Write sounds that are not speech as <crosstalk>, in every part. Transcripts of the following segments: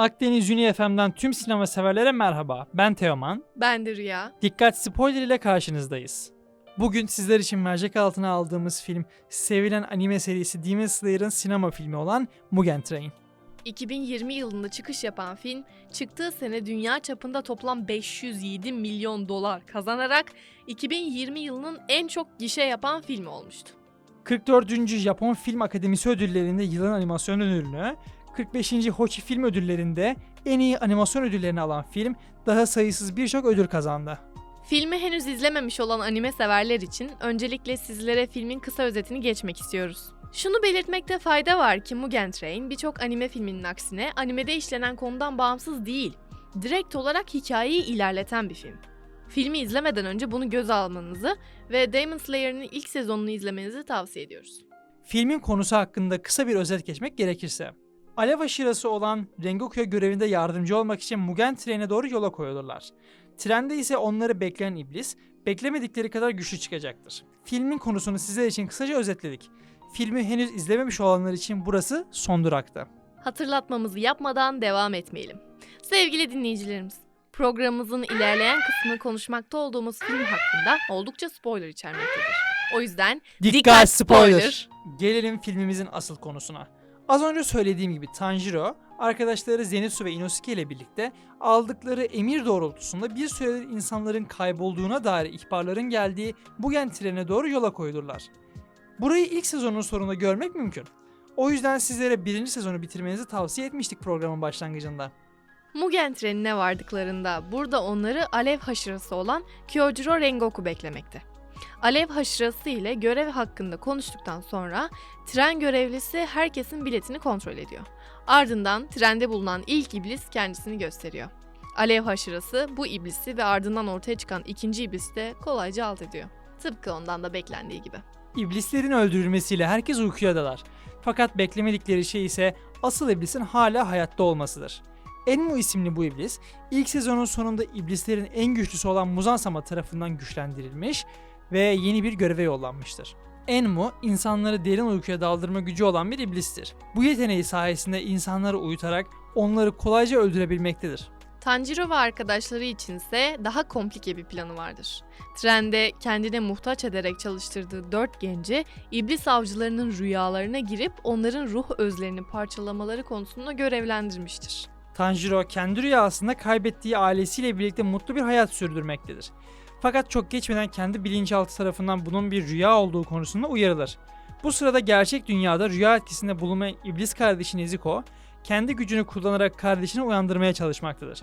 Akdeniz Uni FM'den tüm sinema severlere merhaba. Ben Teoman. Ben de Rüya. Dikkat spoiler ile karşınızdayız. Bugün sizler için mercek altına aldığımız film sevilen anime serisi Demon Slayer'ın sinema filmi olan Mugen Train. 2020 yılında çıkış yapan film, çıktığı sene dünya çapında toplam 507 milyon dolar kazanarak 2020 yılının en çok gişe yapan filmi olmuştu. 44. Japon Film Akademisi ödüllerinde yılın animasyon ödülünü, 45. Hochi Film ödüllerinde en iyi animasyon ödüllerini alan film daha sayısız birçok ödül kazandı. Filmi henüz izlememiş olan anime severler için öncelikle sizlere filmin kısa özetini geçmek istiyoruz. Şunu belirtmekte fayda var ki Mugen Train birçok anime filminin aksine animede işlenen konudan bağımsız değil. Direkt olarak hikayeyi ilerleten bir film. Filmi izlemeden önce bunu göze almanızı ve Demon Slayer'ın ilk sezonunu izlemenizi tavsiye ediyoruz. Filmin konusu hakkında kısa bir özet geçmek gerekirse. Alev aşırısı olan Rengoku'ya görevinde yardımcı olmak için Mugen Train'e doğru yola koyulurlar. Trende ise onları bekleyen iblis, beklemedikleri kadar güçlü çıkacaktır. Filmin konusunu sizler için kısaca özetledik. Filmi henüz izlememiş olanlar için burası son duraktı. Hatırlatmamızı yapmadan devam etmeyelim. Sevgili dinleyicilerimiz, programımızın ilerleyen kısmı konuşmakta olduğumuz film hakkında oldukça spoiler içermektedir. O yüzden Dikkat spoiler! Gelelim filmimizin asıl konusuna. Az önce söylediğim gibi Tanjiro, arkadaşları Zenitsu ve Inosuke ile birlikte aldıkları emir doğrultusunda bir süredir insanların kaybolduğuna dair ihbarların geldiği Mugen trenine doğru yola koyulurlar. Burayı ilk sezonun sonunda görmek mümkün. O yüzden sizlere birinci sezonu bitirmenizi tavsiye etmiştik programın başlangıcında. Mugen trenine vardıklarında burada onları alev haşırası olan Kyojuro Rengoku beklemekte. Alev haşırası ile görev hakkında konuştuktan sonra tren görevlisi herkesin biletini kontrol ediyor. Ardından trende bulunan ilk iblis kendisini gösteriyor. Alev haşırası bu iblisi ve ardından ortaya çıkan ikinci iblisi de kolayca alt ediyor. Tıpkı ondan da beklendiği gibi. İblislerin öldürülmesiyle herkes uykuya dalar. Fakat beklemedikleri şey ise asıl iblisin hala hayatta olmasıdır. Enmu isimli bu iblis, ilk sezonun sonunda iblislerin en güçlüsü olan Muzansama tarafından güçlendirilmiş ve yeni bir göreve yollanmıştır. Enmu, insanları derin uykuya daldırma gücü olan bir iblistir. Bu yeteneği sayesinde insanları uyutarak onları kolayca öldürebilmektedir. Tanjiro ve arkadaşları içinse daha komplike bir planı vardır. Trende kendine muhtaç ederek çalıştırdığı dört genci iblis avcılarının rüyalarına girip onların ruh özlerini parçalamaları konusunda görevlendirmiştir. Tanjiro kendi rüyasında kaybettiği ailesiyle birlikte mutlu bir hayat sürdürmektedir. Fakat çok geçmeden kendi bilinçaltı tarafından bunun bir rüya olduğu konusunda uyarılır. Bu sırada gerçek dünyada rüya etkisinde bulunmayan iblis kardeşi Nezuko, kendi gücünü kullanarak kardeşini uyandırmaya çalışmaktadır.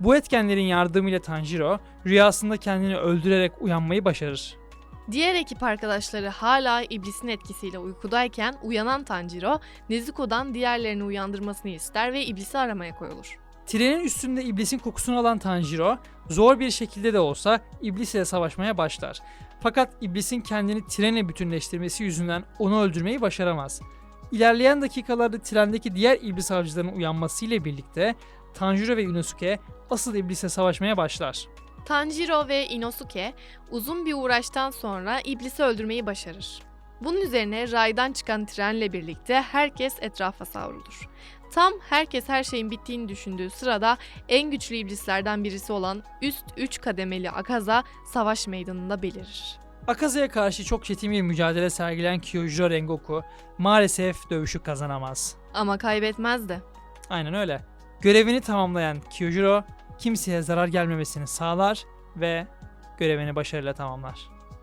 Bu etkenlerin yardımıyla Tanjiro, rüyasında kendini öldürerek uyanmayı başarır. Diğer ekip arkadaşları hala iblisin etkisiyle uykudayken uyanan Tanjiro, Nezuko'dan diğerlerini uyandırmasını ister ve iblisi aramaya koyulur. Trenin üstünde iblisin kokusunu alan Tanjiro, zor bir şekilde de olsa iblis ile savaşmaya başlar. Fakat iblisin kendini trenle bütünleştirmesi yüzünden onu öldürmeyi başaramaz. İlerleyen dakikalarda trendeki diğer iblis avcılarının uyanmasıyla birlikte Tanjiro ve Inosuke asıl iblisle savaşmaya başlar. Tanjiro ve Inosuke uzun bir uğraştan sonra iblisi öldürmeyi başarır. Bunun üzerine raydan çıkan trenle birlikte herkes etrafa savrulur. Tam herkes her şeyin bittiğini düşündüğü sırada en güçlü iblislerden birisi olan üst 3 kademeli Akaza savaş meydanında belirir. Akaza'ya karşı çok çetin bir mücadele sergileyen Kyojuro Rengoku maalesef dövüşü kazanamaz. Ama kaybetmez de. Aynen öyle. Görevini tamamlayan Kyojuro kimseye zarar gelmemesini sağlar ve görevini başarıyla tamamlar.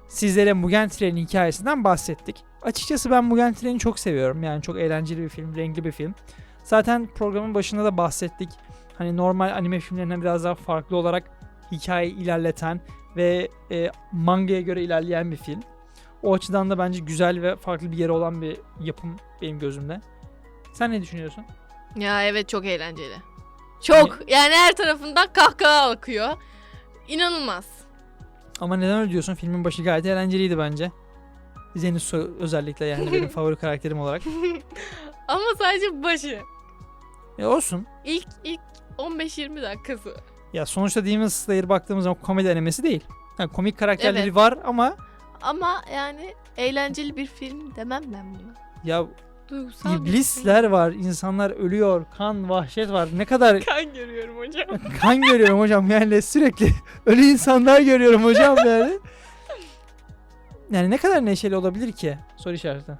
Sizlere Mugen Train'in hikayesinden bahsettik. Açıkçası ben Mugen Train'i çok seviyorum. Yani çok eğlenceli bir film, renkli bir film. Zaten programın başında da bahsettik. Hani normal anime filmlerinden biraz daha farklı olarak hikayeyi ilerleten ve e, mangaya göre ilerleyen bir film. O açıdan da bence güzel ve farklı bir yeri olan bir yapım benim gözümde. Sen ne düşünüyorsun? Ya evet çok eğlenceli. Çok yani her tarafından kahkaha akıyor. İnanılmaz. Ama neden öyle diyorsun? Filmin başı gayet eğlenceliydi bence. Zenitsu özellikle yani benim <laughs> favori karakterim olarak. Ama sadece başı. E olsun. İlk ilk 15-20 dakikası. Ya sonuçta Demon Slayer baktığımız zaman komedi animesi değil. Ha, komik karakterleri Evet. var ama Ama yani eğlenceli bir film demem ben buna. ya Duygusal bir İblisler var, insanlar ölüyor, kan, vahşet var. Ne kadar film. <laughs> Kan görüyorum hocam. <laughs> kan görüyorum hocam yani sürekli <laughs> ölü insanlar görüyorum hocam yani. Yani ne kadar neşeli olabilir ki? Soru işareti.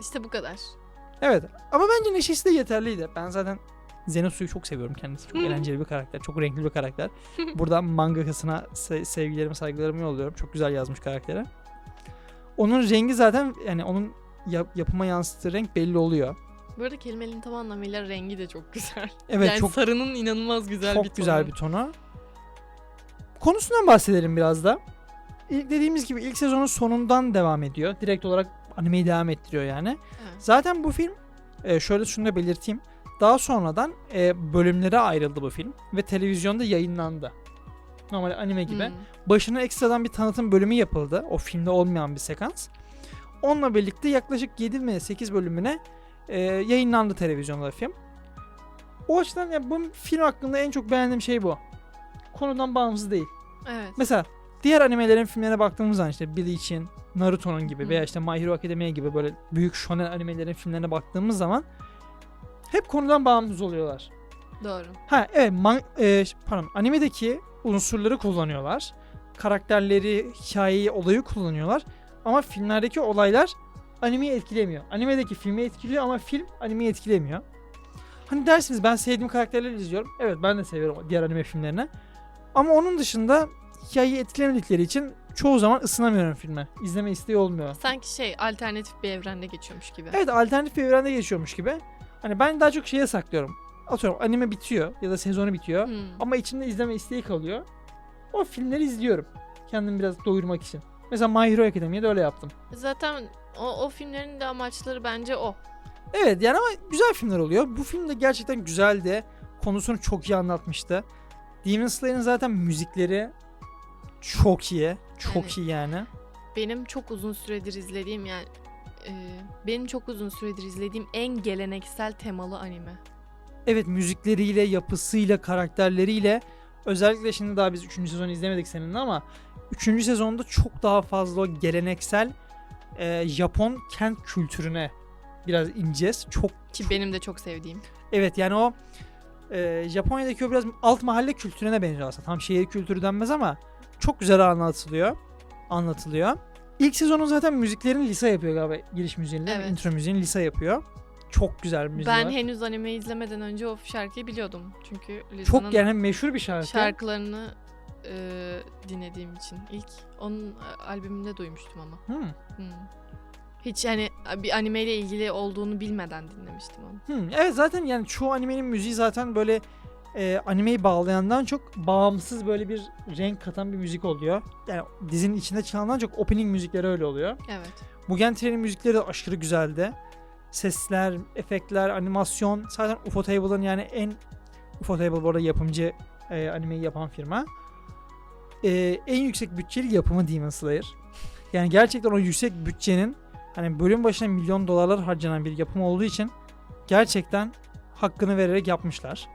İşte bu kadar. Evet ama bence neşesi de yeterliydi. Ben zaten Zenitsu'yu çok seviyorum kendisi. Çok eğlenceli bir karakter. Çok renkli bir karakter. <laughs> Buradan mangakasına se- sevgilerimi saygılarımı yolluyorum. Çok güzel yazmış karakteri. Onun rengi zaten yani onun yap- yapıma yansıttığı renk belli oluyor. Bu arada kelimenin tam anlamıyla rengi de çok güzel. <laughs> Evet yani çok sarının inanılmaz güzel çok bir tonu. güzel bir tonu. Konusundan bahsedelim biraz da. İlk dediğimiz gibi ilk sezonun sonundan devam ediyor. Direkt olarak animeyi devam ettiriyor yani. Evet. Zaten bu film e, şöyle şunu da belirteyim. Daha sonradan e, bölümlere ayrıldı bu film ve televizyonda yayınlandı. Normal anime gibi. Hmm. Başına ekstradan bir tanıtım bölümü yapıldı. O filmde olmayan bir sekans. Onunla birlikte yaklaşık 7 mi 8 bölümüne e, yayınlandı televizyonda film. O açıdan ya bu film hakkında en çok beğendiğim şey bu. Konudan bağımsız değil. Evet. Mesela diğer animelerin filmlerine baktığımız zaman işte Bleach'in, Naruto'nun gibi veya işte My Hero Academia gibi böyle büyük shonen animelerin filmlerine baktığımız zaman hep konudan bağımsız oluyorlar. Doğru. Ha evet man- e, pardon animedeki unsurları kullanıyorlar. Karakterleri, hikayeyi, olayı kullanıyorlar. Ama filmlerdeki olaylar animeyi etkilemiyor. Animedeki filmi etkiliyor ama film animeyi etkilemiyor. Hani dersiniz ben sevdiğim karakterleri izliyorum. Evet ben de seviyorum diğer anime filmlerini. Ama onun dışında hikayeyi etkilemedikleri için çoğu zaman ısınamıyorum filme. İzleme isteği olmuyor. Sanki şey alternatif bir evrende geçiyormuş gibi. Evet alternatif bir evrende geçiyormuş gibi. Hani ben daha çok şeye saklıyorum. Atıyorum anime bitiyor ya da sezonu bitiyor. Hmm. Ama içimde izleme isteği kalıyor. O filmleri izliyorum. Kendimi biraz doyurmak için. Mesela My Hero Academia'da öyle yaptım. Zaten o, o filmlerin de amaçları bence o. Evet yani ama güzel filmler oluyor. Bu film de gerçekten güzeldi. Konusunu çok iyi anlatmıştı. Demon Slayer'ın zaten müzikleri çok iyi. Çok Yani- iyi yani. Benim çok uzun süredir izlediğim yani e, benim çok uzun süredir izlediğim en geleneksel temalı anime. Evet müzikleriyle, yapısıyla, karakterleriyle özellikle şimdi daha biz 3. sezonu izlemedik seninle ama 3. sezonda çok daha fazla geleneksel e, Japon kent kültürüne biraz ineceğiz. Çok Ki benim de çok sevdiğim. evet yani o e, Japonya'daki o biraz alt mahalle kültürüne benziyor aslında. Tam şehir kültürü denmez ama çok güzel anlatılıyor. Anlatılıyor. İlk sezonun zaten müziklerini Lisa yapıyor galiba. Giriş müziğini? Evet. intro müziğini Lisa yapıyor. Çok güzel müziği Ben var. henüz anime izlemeden önce o şarkıyı biliyordum. Çünkü Liza'nın Çok yani meşhur bir şarkı. şarkılarını e, dinlediğim için. ilk onun e, albümünde duymuştum ama. Hmm. Hmm. Hiç hani bir animeyle ilgili olduğunu bilmeden dinlemiştim onu. Hmm, evet zaten yani çoğu animenin müziği zaten böyle e, animeyi bağlayandan çok bağımsız böyle bir renk katan bir müzik oluyor. Yani dizinin içinde çalınan çok opening müzikleri öyle oluyor. Evet. Mugen Training müzikleri de aşırı güzeldi. Sesler, efektler, animasyon. Zaten Ufotable'ın yani en Ufotable bu arada yapımcı e, animeyi yapan firma. E, en yüksek bütçeli yapımı Demon Slayer. <laughs> Yani gerçekten o yüksek bütçenin hani bölüm başına milyon dolarlar harcanan bir yapım olduğu için gerçekten hakkını vererek yapmışlar.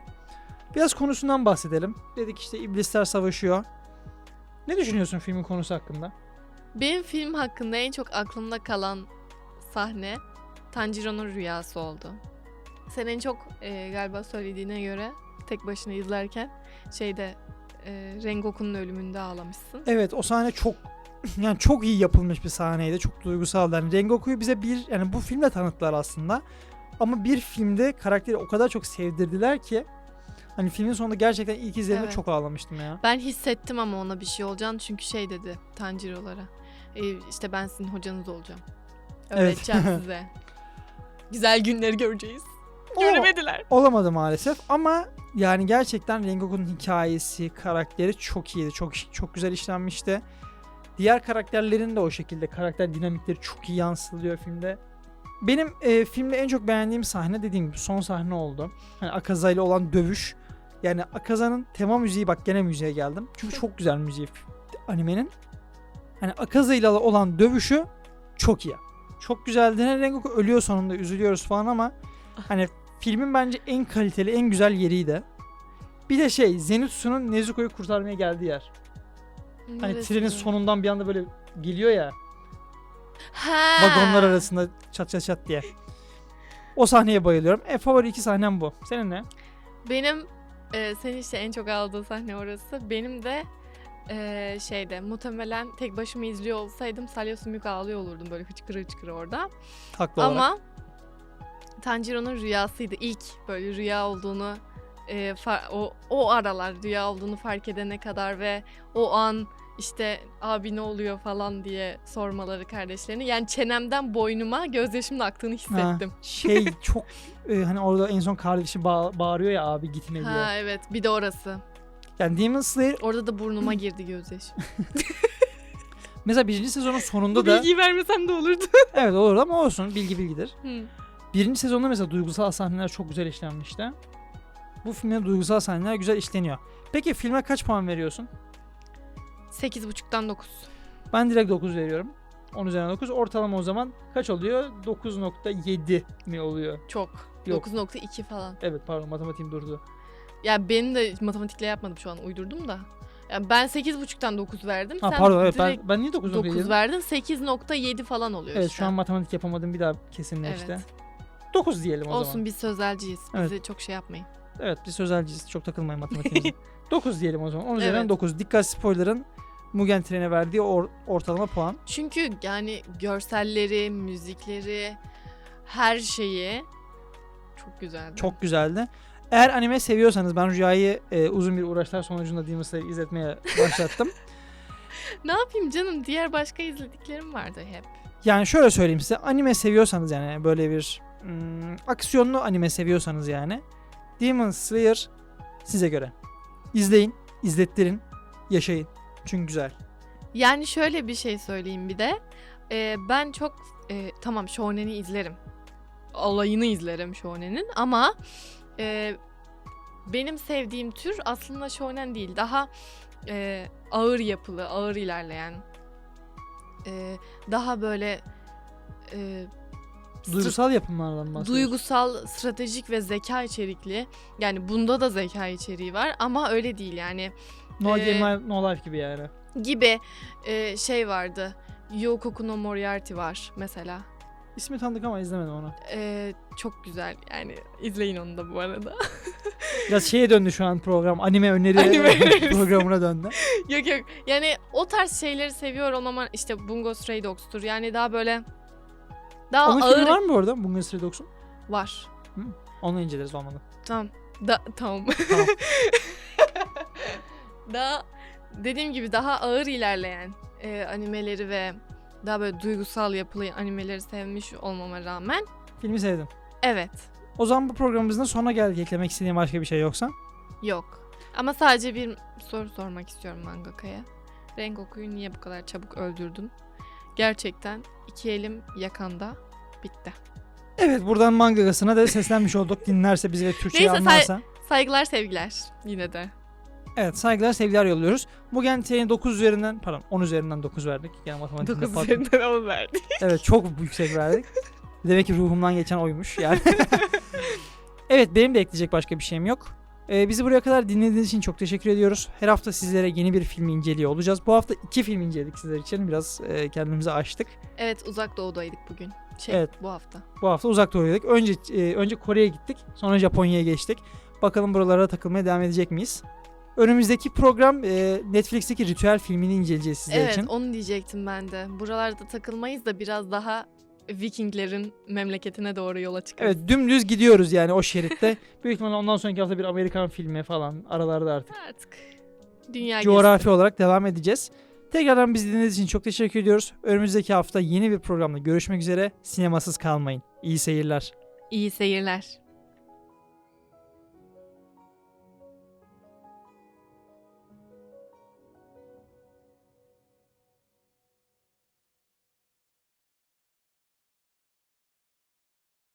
Biraz konusundan bahsedelim. Dedik işte iblisler savaşıyor. Ne düşünüyorsun filmin konusu hakkında? Benim film hakkında en çok aklımda kalan sahne Tanjiro'nun rüyası oldu. Sen en çok e, galiba söylediğine göre tek başına izlerken şeyde e, Rengoku'nun ölümünde ağlamışsın. Evet o sahne çok <clears throat> yani çok iyi yapılmış bir sahneydi. Çok duygusaldı. Yani Rengoku'yu bize bir yani bu filmle tanıttılar aslında. Ama bir filmde karakteri o kadar çok sevdirdiler ki hani filmin sonunda gerçekten ilk izlediğimde Evet. çok ağlamıştım ya. Ben hissettim ama ona bir şey olacağını çünkü şey dedi Tanjiro'lara. E, işte ben sizin hocanız olacağım. Evet. Öğreteceğim <laughs> size. Güzel günleri göreceğiz. O- Göremediler. olamadı maalesef ama yani gerçekten Rengoku'nun hikayesi, karakteri çok iyiydi. Çok çok güzel işlenmişti. Diğer karakterlerin de o şekilde karakter dinamikleri çok iyi yansıtılıyor filmde. Benim e, filmde en çok beğendiğim sahne dediğim gibi son sahne oldu. Hani Akaza ile olan dövüş. Yani Akaza'nın tema müziği bak gene müziğe geldim. Çünkü çok güzel müziği animenin. Hani Akaza ile olan dövüşü çok iyi. Çok güzeldi. Hani Rengoku ölüyor sonunda üzülüyoruz falan ama hani filmin bence en kaliteli, en güzel yeriydi. Bir de şey Zenitsu'nun Nezuko'yu kurtarmaya geldiği yer. Hani Neresi? trenin sonundan bir anda böyle geliyor ya Ha. vagonlar arasında çat çat çat diye. O sahneye bayılıyorum. E favori iki sahnem bu. Senin ne? Benim e, senin işte en çok aldığı sahne orası. Benim de e, şeyde muhtemelen tek başıma izliyor olsaydım Salya Sümük ağlıyor olurdum böyle hıçkırı hıçkırı orada. Haklı olarak. Ama Tanjiro'nun rüyasıydı. İlk böyle rüya olduğunu e, o, o aralar rüya olduğunu fark edene kadar ve o an işte abi ne oluyor falan diye sormaları kardeşlerini. Yani çenemden boynuma gözyaşımın aktığını hissettim. Ha, şey <laughs> çok e, hani orada en son kardeşi bağ- bağırıyor ya abi gitme diye. Ha evet bir de orası. Yani Demon Slayer Orada da burnuma <clears throat> girdi gözyaşı. <laughs> <laughs> mesela birinci sezonun sonunda Bu da bilgiyi vermesem de olurdu. evet olur ama olsun bilgi bilgidir. Hı. Birinci sezonda mesela duygusal sahneler çok güzel işlenmişti. Bu filmde duygusal sahneler güzel işleniyor. Peki filme kaç puan veriyorsun? 8.5'tan 9. Ben direkt 9 veriyorum. 10 üzerinden 9. Ortalama o zaman kaç oluyor? 9.7 mi oluyor? Çok. Yok. 9.2 falan. Evet pardon matematiğim durdu. Ya benim de matematikle yapmadım şu an uydurdum da. Yani ben 8.5'tan 9 verdim. Ha Sen pardon evet ben, ben niye 9.7 9 verdin. 8.7 falan oluyor Evet işte. şu an matematik yapamadım bir daha kesinleşti. Evet. 9 diyelim o Olsun zaman. biz sözelciyiz. Evet. Bizi çok şey yapmayın. Evet biz sözelciyiz çok takılmayın matematiğimize. 9 <laughs> diyelim o zaman. 10 üzerinden Evet. 9. Dikkat spoiler'ın Mugen Train'e verdiği or- ortalama puan. Çünkü yani görselleri, müzikleri, her şeyi çok güzeldi. Çok güzeldi. Eğer anime seviyorsanız ben Rüya'yı e, uzun bir uğraşlar sonucunda Demon Slayer'ı izletmeye başlattım. <laughs> <laughs> Ne yapayım canım? Diğer başka izlediklerim vardı hep. yani şöyle söyleyeyim size anime seviyorsanız yani böyle bir hmm, aksiyonlu anime seviyorsanız yani Demon Slayer size göre. İzleyin, izlettirin, yaşayın. Çünkü güzel. Yani şöyle bir şey söyleyeyim bir de. Ee, ben çok e, tamam Shonen'i izlerim. Olayını izlerim Shonen'in ama e, benim sevdiğim tür aslında Shonen değil. Daha e, ağır yapılı, ağır ilerleyen. e, daha böyle e, Duygusal yapımlardan bahsediyoruz. duygusal, stratejik ve zeka içerikli. Yani bunda da zeka içeriği var ama öyle değil yani. No Ee, Game No Life gibi yani. Gibi e, şey vardı. Yokoku no Moriarty var mesela. İsmi tanıdık ama izlemedim onu. E, çok güzel yani izleyin onu da bu arada. <laughs> Biraz şeye döndü şu an program. Anime öneri Anime <laughs> programına döndü. <laughs> yok yok yani o tarz şeyleri seviyor olmama işte Bungo Stray Dogs'tur. Yani daha böyle daha Onun ağır var mı bu arada? Bunga Stray Dogs'un? var. Onu inceleriz olmadı. Tamam. Da tamam. Tamam. Daha dediğim gibi daha ağır ilerleyen e, animeleri ve daha böyle duygusal yapılı animeleri sevmiş olmama rağmen Filmi sevdim. evet O zaman bu programımızın sonuna geldik. Eklemek istediğin başka bir şey yoksa. yok. Ama sadece bir soru sormak istiyorum mangakaya. Rengoku'yu niye bu kadar çabuk öldürdün? Gerçekten iki elim yakanda bitti. Evet buradan mangagasına da seslenmiş olduk. Dinlerse bizi ve Türkçeyi Neyse, say- anlarsa. Saygılar sevgiler yine de. Evet saygılar sevgiler yolluyoruz. Bugün TN'ye 9 üzerinden pardon 10 üzerinden 9 verdik. Yani matematikte 9 pat- üzerinden 10 verdi. Evet çok yüksek verdik. Demek ki ruhumdan geçen oymuş yani. <laughs> evet benim de ekleyecek başka bir şeyim yok. Ee, bizi buraya kadar dinlediğiniz için çok teşekkür ediyoruz. Her hafta sizlere yeni bir filmi inceliyor olacağız. Bu hafta iki film inceledik sizler için. Biraz e, kendimizi açtık. Evet uzak doğudaydık bugün. Şey Evet. bu hafta. Bu hafta uzak doğuyduk. Önce e, önce Kore'ye gittik. Sonra Japonya'ya geçtik. Bakalım buralara takılmaya devam edecek miyiz? Önümüzdeki program e, Netflix'teki Ritüel filmini inceleyeceğiz sizler evet için. onu diyecektim ben de. Buralarda takılmayız da biraz daha Vikinglerin memleketine doğru yola çıkarız. Evet dümdüz gidiyoruz yani o şeritte. <laughs> Büyük ihtimalle ondan sonraki hafta bir Amerikan filmi falan aralarda artık. Artık dünya Coğrafi olarak devam edeceğiz. Tekrardan bizi dinlediğiniz için çok teşekkür ediyoruz. Önümüzdeki hafta yeni bir programda görüşmek üzere. Sinemasız kalmayın. İyi seyirler. gezisi. İyi seyirler.